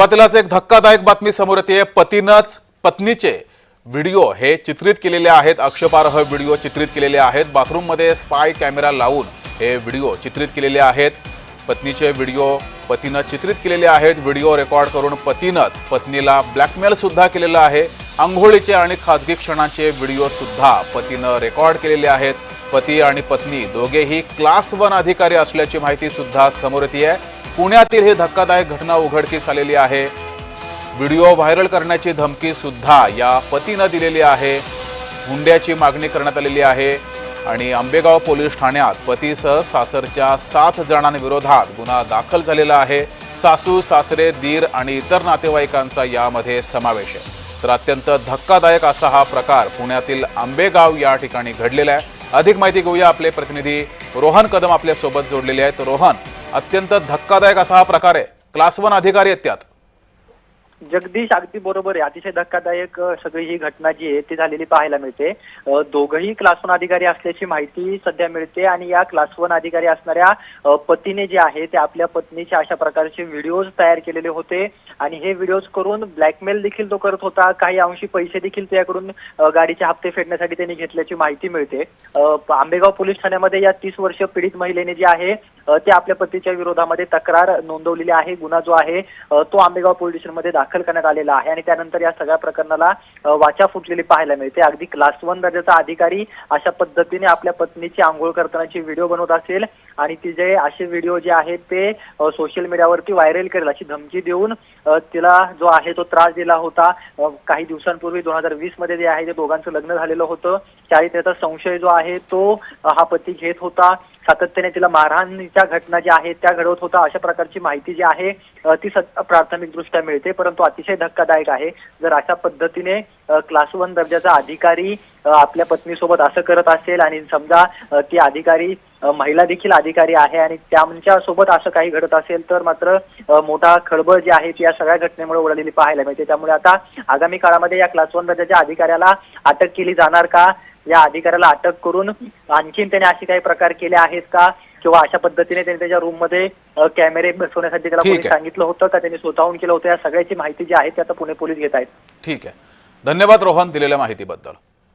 सुरुवातीलाच एक धक्कादायक बातमी समोर येते. पतीनंच पत्नीचे व्हिडिओ हे चित्रित केलेले आहेत. अक्षपार्ह व्हिडिओ चित्रित केलेले आहेत. बाथरूममध्ये स्पाय कॅमेरा लावून हे व्हिडिओ चित्रित केलेले आहेत. पत्नीचे व्हिडिओ पतीनं चित्रित केलेले आहेत. व्हिडिओ रेकॉर्ड करून पतीनंच पत्नीला ब्लॅकमेलसुद्धा केलेलं आहे. आंघोळीचे आणि खाजगी क्षणांचे व्हिडिओसुद्धा पतीनं रेकॉर्ड केलेले आहेत. पती आणि पत्नी दोघेही क्लास वन अधिकारी असल्याची माहितीसुद्धा समोर येते आहे पुण्यातील ही धक्कादायक घटना उघडकीस आलेली आहे. व्हिडिओ व्हायरल करण्याची धमकी सुद्धा या पतीनं दिलेली आहे. हुंड्याची मागणी करण्यात आलेली आहे आणि आंबेगाव पोलीस ठाण्यात पतीसह सासरच्या सात जणांविरोधात गुन्हा दाखल झालेला आहे. सासू सासरे दीर आणि इतर नातेवाईकांचा यामध्ये समावेश आहे. तर अत्यंत धक्कादायक असा हा प्रकार पुण्यातील आंबेगाव या ठिकाणी घडलेला आहे. अधिक माहिती घेऊया आपले प्रतिनिधी रोहन कदम आपल्यासोबत जोडलेले आहेत. रोहन अत्यंत धक्कादायक असा हा प्रकार आहे. क्लास वन अधिकारी आहेत त्यात. जगदीश अगदी बरोबर आहे. अतिशय धक्कादायक सगळी ही घटना जी आहे ती झालेली पाहायला मिळते. दोघही क्लास वन अधिकारी असल्याची माहिती सध्या मिळते आणि या क्लास वन अधिकारी असणाऱ्या पतीने जे आहे ते आपल्या पत्नीचे अशा प्रकारचे व्हिडिओज तयार केलेले होते. आणि हे व्हिडिओज करून ब्लॅकमेल देखील तो करत होता. काही अंशी पैसे देखील त्याकडून गाडीचे हप्ते फेडण्यासाठी त्यांनी घेतल्याची माहिती मिळते. आंबेगाव पोलीस ठाण्यामध्ये या तीस वर्ष पीडित महिलेने जे आहे ते आपल्या पतीच्या विरोधामध्ये तक्रार नोंदवलेली आहे. गुन्हा जो आहे तो आंबेगाव पोलीस स्टेशनमध्ये दाखल दाखल करण्यात आलेला आहे. आणि त्यानंतर या सगळ्या प्रकरणाला वाचा फुटलेली पाहायला मिळते. अगदी क्लास वन दर्जाचा अधिकारी अशा पद्धतीने आपल्या पत्नीची आंघोळ करतानाची व्हिडिओ बनवत असेल. आणि तिचे असे व्हिडिओ जे आहेत ते सोशल मीडियावरती व्हायरल करेल अशी धमकी देऊन तिला जो आहे तो त्रास दिला होता. काही दिवसांपूर्वी दोन हजार वीसमध्ये जे आहे ते दोघांचं लग्न झालेलं होतं. चारित्र्याचा संशय जो आहे तो हा पती घेत होता. सातत्याने तिला मारहाणीच्या घटना ज्या आहेत त्या घडवत होता अशा प्रकारची माहिती जी आहे ती प्राथमिक दृष्ट्या मिळते परंतु अतिशय धक्कादायक आहे. जर अशा पद्धतीने क्लास वन दर्जाचा अधिकारी आपल्या पत्नीसोबत असं करत असेल आणि समजा ती अधिकारी महिला देखील अधिकारी आहे आणि त्यांच्यासोबत असं काही घडत असेल तर मात्र मोठा खळबळ जी आहे ती या सगळ्या घटनेमुळे उडालेली पाहायला मिळते. त्यामुळे आता आगामी काळामध्ये या क्लास वन दर्जाच्या अधिकाऱ्याला अटक केली जाणार का? या अधिकाऱ्याला अटक करून आणखीन त्याने असे काही प्रकार केले आहेत का? किंवा अशा पद्धतीने त्याने त्याच्या रूममध्ये अ, कॅमेरे बसवण्यासाठी त्याला कोणी. सांगितलं होतं का? त्यांनी स्वतःहून केलं होतं? या सगळ्याची माहिती जी आहे ती आता पुणे पोलीस घेत आहेत. ठीक आहे. धन्यवाद रोहन दिलेल्या माहितीबद्दल.